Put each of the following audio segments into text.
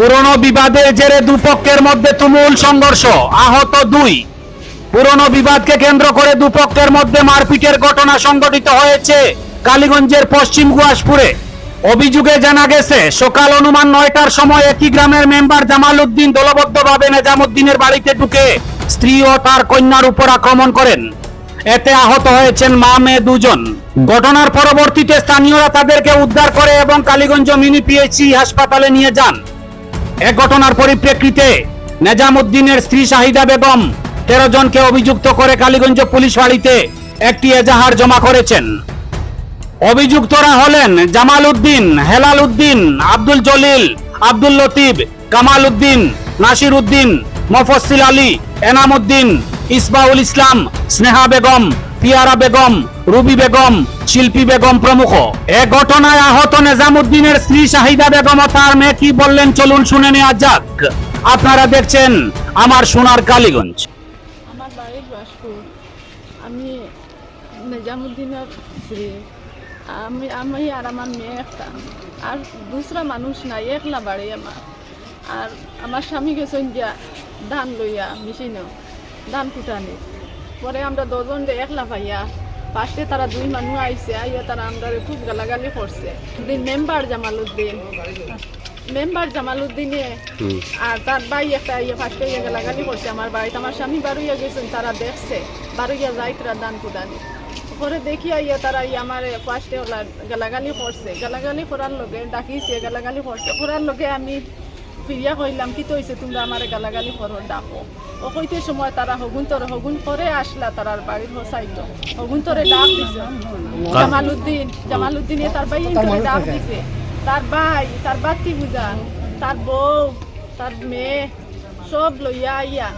পুরনো বিবাদের জেরে দুপক্ষের মধ্যে তুমুল সংঘর্ষ, আহত দুই। পুরনো বিবাদকে কেন্দ্র করে দুপক্ষের মধ্যে মারপিটের ঘটনা সংঘটিত হয়েছে কালীগঞ্জের পশ্চিম গুয়াসপুরে। অভিযোগে জানা গেছে, সকাল অনুমান নয়টার সময় একই গ্রামের মেম্বার জামাল উদ্দিন দলবদ্ধভাবে নেজামুদ্দিনের বাড়িতে ঢুকে স্ত্রী ও তার কন্যার উপর আক্রমণ করেন। এতে আহত হয়েছেন মা, মেয়ে দুজন। ঘটনার পরবর্তীতে স্থানীয়রা তাদেরকে উদ্ধার করে এবং কালীগঞ্জ মিনি পিএইচসি হাসপাতালে নিয়ে যান। এ ঘটনার পরিপ্রেক্ষিতে নেজামুদ্দিনের স্ত্রী শাহিদা বেগম তেরো জনকে অভিযুক্ত করে কালীগঞ্জ পুলিশ ফাঁড়িতে একটি এজাহার জমা করেছেন। অভিযুক্তরা হলেন জামাল উদ্দিন, হেলাল উদ্দিন, আব্দুল জলিল, আব্দুল লতিফ, কামাল উদ্দিন, নাসির উদ্দিন মফসিল আলী, এনাম উদ্দিন, ইসবাউল ইসলাম, স্নেহা বেগম পিয়ারা বেগম, রুবি বেগম, শিল্পী বেগম প্রমুখ। এ ঘটনায় আহত নেজামুদ্দিনের স্ত্রী শাহিদা বেগম ও তার মেয়ে কি বললেন চলুন শুনে নেওয়া যাক। আপনারা দেখছেন আমার সোনার কালীগঞ্জ। আমার বাড়ি বাসপুর। আমি নিজামুদ্দিনের স্ত্রী। আমি আমি আর আমার মেয়ে একটা। আর দুসরা মানুষ নাই, একলা বাড়ি আমার। আর আমার স্বামী গেছেন যা ধান লইয়া, মেশিনও। ধান কুটানি। পরে আমরা দুজন যে একলা পাইয়া ফার্স্টে তারা দুই মানুষ আইছে আইয়া তারা আমরা খুব গালাগালি করছে। দিন মেম্বার জামালউদ্দিন। মেম্বার জামালউদ্দিনে আর তার ভাই একটা ইয়ে ফার্স্টে ইয়ে গালাগালি করছে। আমার বাড়িতে আমার স্বামী বারুইয়া গেছেন তারা দেখছে। বারুইয়া যাই তারা দান কুদানি পরে দেখি আইয়া তারা ইয়ে আমার ফার্স্টে ওলা গালাগালি করছে। গালাগালি করার লগে ডাকিছে গালাগালি করছে। করার লগে আমি ফিরিয়া কইলাম কি তো হয়েছে তোমরা আমার গালাগালি করো, ডাকো। ও কইতে সময় তারা হগুন হগুন করে আসলা তারার বাড়ির হোসাইত হগুন ডাক দিছে। জামালউদ্দিন, জামালউদ্দিনে তার ভাই ডাক দিছে। তার ভাই, তার বাতি বুঝা, তার বউ, তার মেয়ে, সব লইয়া আইয়া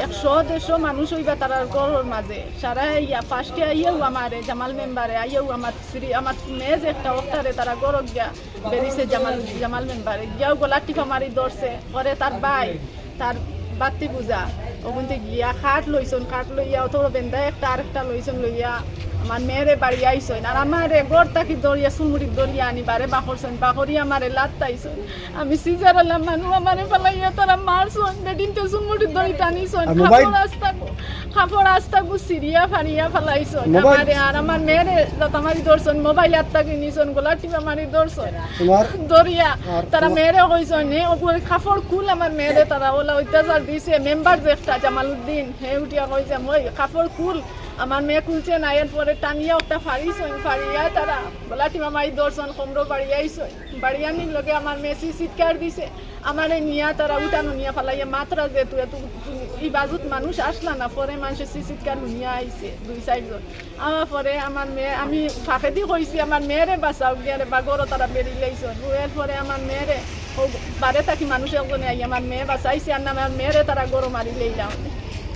একশো দেড়শো মানুষ হইবা তারার ঘরের মাঝে। সারা ইয়া ফার্স্টে আইয়াও আমারে, জামাল মেম্বারে আইয়েও আমার স্ত্রী, আমার যে একটা অক্টারে তারা গরক গিয়া বেরিয়েছে জামাল জামাল মেম্বারে। গিয়াও গলা টিপা মারি ধরছে, পরে তার ভাই, তার বাতি পূজা ওখানতে গিয়া খাট লইছন, খাট লইয়া অথবা বেন্দা একটা আরেকটা লইছন লইয়া আমার মেয়েরে বাড়ি আইসন আর আমারে গড় তাকি দরিয়া সুমুড়ি দরিয়া আনি বারে বাকরছন বাকরি আমারে লাত তাইছন আমি সিজার আলাম মানু আমারে ফেলাইয়া তারা মারছন বেডিনতে সুমুড়ি দড়ি টানিছন? খাপড় রাস্তা খাপড় রাস্তা গু সিরিয়া ফারিয়া ফেলাইছন? আমারে আর আমার মেয়েরে লতামারি ধরছন মোবাইল আত্তা কিনিছন গোলা টিপা মারি তোমার? দরিয়া তারা তোমার- মেয়েরে কইছন নে ওপরে খাফড় কুল আমার মেয়েরে তারা ওলা অত্যাচার দিছে মেম্বার যে একটা জামালউদ্দিন হে উঠিয়া কইছে মই খাফড় কুল আমার মেয়ে কুলছে না, এরপরে টানিয়া একটা ফাড়িছন ফাড়িয়া তারা বলাটি মামাই দর্শন কমরো বাড়ি আইসন বাড়ি আনির লগে আমার মেয়ে চিৎকার দিছে। আমারে নিয়া তারা উঠানো নিয়া ফালাইয়া মাত্রা যে তুই এত ই বাজুত মানুষ আসলা না, পরে মানুষের চিৎকার শুনিয়া আইছে দুই চারজন আমার পরে আমার মেয়ে আমি ফাঁকেদি কইছি, আমার মেয়েরে বাঁচাও গিয়ারে বাগরও তারা বেরিয়ে লাইছন এর পরে আমার মেয়েরে বারে থাকি মানুষ একজনে আই, আমার মেয়ে বাঁচাইছে আর না আমার মেয়েরে তারা গরু মারি লইলাম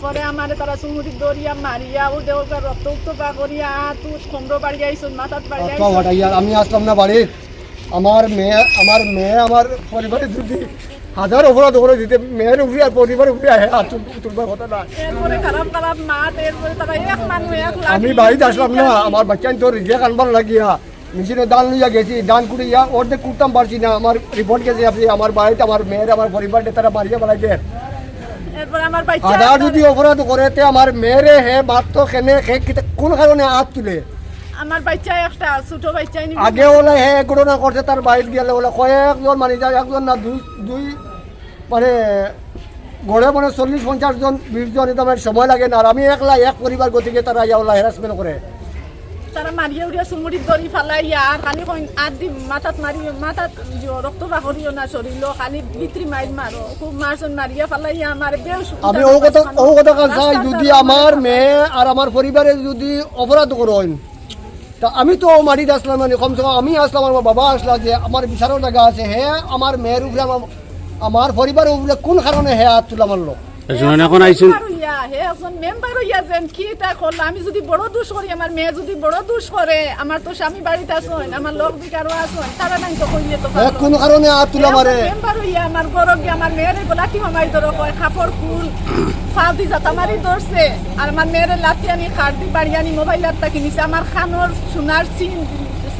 পরে আমার তারা চুমুরি দরিয়া মারিয়া ও দেওয়ার রক্ত উক্ত বা করিয়া তুত খমরো বাড়ি আইসন মাথাত বাড়ি আত্মা আমি আসলাম না বাড়ি। আমার মেয়ে আমার মেয়ে আমার পরিবারে যদি হাজার অপরাধ করে দিতে মেয়ের উপরে আর পরিবারের উপরে তুলবার কথা না আমি বাড়িতে আসলাম না আমার বাচ্চা তো রিজেক আনবার লাগিয়া মেশিনে দান লইয়া গেছি দান কুড়িয়া অর্ধেক কুটতাম পারছি না আমার রিপোর্ট গেছে আপনি আমার বাড়িতে আমার মেয়ের আমার পরিবারকে তারা মারিয়া বেড়াইছে আমার যদি অপরাধ করে তে আমার মেয়েরে হে খেনে কিতা- কোন কারণে হাত তুলে? আমার বাচ্চা একটা ছোট বাচ্চা আগে ওলা হে ঘটনা করছে তার বাড়িতে গেলে ওলা কয়েকজন মানে যায় একজন না দুই দুই মানে গড়ে মানে চল্লিশ পঞ্চাশ জন বিশ জন এটা সময় লাগে না। আর আমি একলা এক পরিবার গতিকে তারা ওলা হেরাসমেন্ট করে। তারা মারিয়া উড়িয়া চুমুরিত দরি ফালাইয়া আর খালি আর দি মাথাত মারি মাথাত যে রক্ত বাকরিও না শরীর খালি ভিতরি মাইল মারো খুব মারছন মারিয়া ফালাইয়া আমার বেশ আমি ও কথা ও কথা চাই যদি আমার মেয়ে আর আমার পরিবারে যদি অপরাধ করেন তা আমি তো মারিতে আসলাম মানে কমসে কম আমি আসলাম আমার বাবা আসলা যে আমার বিচারের জায়গা আছে হে আমার মেয়ের উপরে আমার পরিবারের উপরে কোন কারণে হে হাত তুলা মারলো এখন আইসুন হইয়া হে একজন মেম্বার হইয়া যেন কি তা করল? আমি যদি বড় দোষ করি আমার মেয়ে যদি বড় দোষ করে আমার তো স্বামী বাড়িতে আসন আমার লোক বিকারও আসন তারা নাই তো কইলে তো। কোন কারণে হাত তুলা মারে? মেম্বার হইয়া আমার গরব গিয়ে আমার মেয়েরে গোলা কি মামাই ধরো কয়? খাপড় কুল ফাল দি জাতা মারি ধরছে। আর আমার মেয়েরে লাতি আনি খাট দি বাড়ি আনি মোবাইল আত্তা কিনিছে আমার খানোর সোনার চিন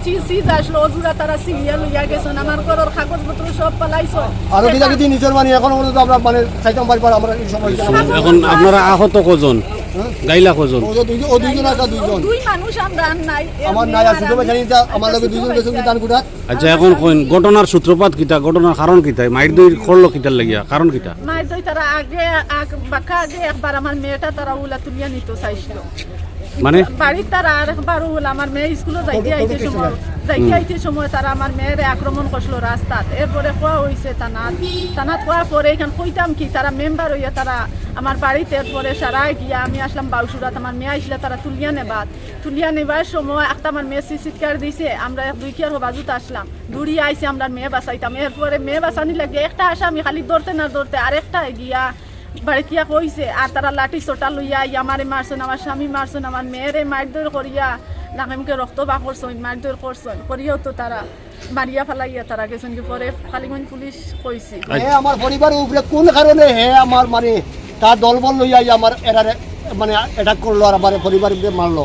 চিজ আসলো অজুরা তারা সিলিয়া লইয়া গেছেন আমার ঘরের কাগজপত্র সব পালাইছো। আরও কিনা কিছু নিজের মানে এখনও পর্যন্ত আমরা মানে চাইতাম পারি আমরা এই সময় এখন আপনারা আহত কজন? গাইলা কজন? ও যে দুইজন- ও দুইজন আছে দুইজন দুই মানুষ আমরা নাই। আমার নাই আছে আমি। জানি যা আমার লগে দুইজন ছোট গেছে দান কুটাত আচ্ছা এখন ঘটনার সূত্রপাত কিতা ঘটনার কারণ কিতা মাইর দই করল কিতার লাগিয়া কারণ কিতা মায়ের দই তারা আগে আগ- বাঁকা আগে একবার আমার মেয়েটা তারা উলা তুলিয়া নিতে চাইছিল। মানে? বাড়ির তারা আর একবার উলা আমার মেয়ে স্কুলে যাইতে আইতে সময় যাইতে আইতে সময় তারা আমার মেয়ের আক্রমণ করছিল রাস্তাত। এরপরে কোয়া হয়েছে তানাত? তানাত কোয়ার পরে এখান কইতাম কি তারা মেম্বার হইয়া তারা আমার বাড়িতে এরপরে সারাই গিয়া আমি আসলাম বাউসুরাত। আমার মেয়ে আসলে তারা তুলিয়া নেবাত। তুলিয়া নেবার সময় একটা আমার মেয়ে চিৎকার দিছে আমরা এক দুই কিয়ার বাজুত আসলাম। দূরি আইসে আমরা মেয়ে বাঁচাইতাম। এরপরে মেয়ে বাঁচানি লাগে একটা আসামি খালি ধরতে না ধরতে আরেকটা গিয়া বাড়িতিয়া কইছে, আর তারা লাঠি চোটা লইয়া, ইয়া আমারে মারছেন আমার স্বামী মারছেন আমার মেয়েরে মারধর করিয়া নাকিমকে রক্ত বা করছেন মারধর করছেন করিয়াও তো তারা মারিয়া ফেলাইয়া তারা গেছেন কি পরে কালীগঞ্জ পুলিশ কইছে। হে আমার পরিবারের উপরে কোন কারণে হে আমার মানে তার দলবল লইয়া আমার এরারে মানে অ্যাটাক করল আর আমার পরিবারের উপরে মারলো?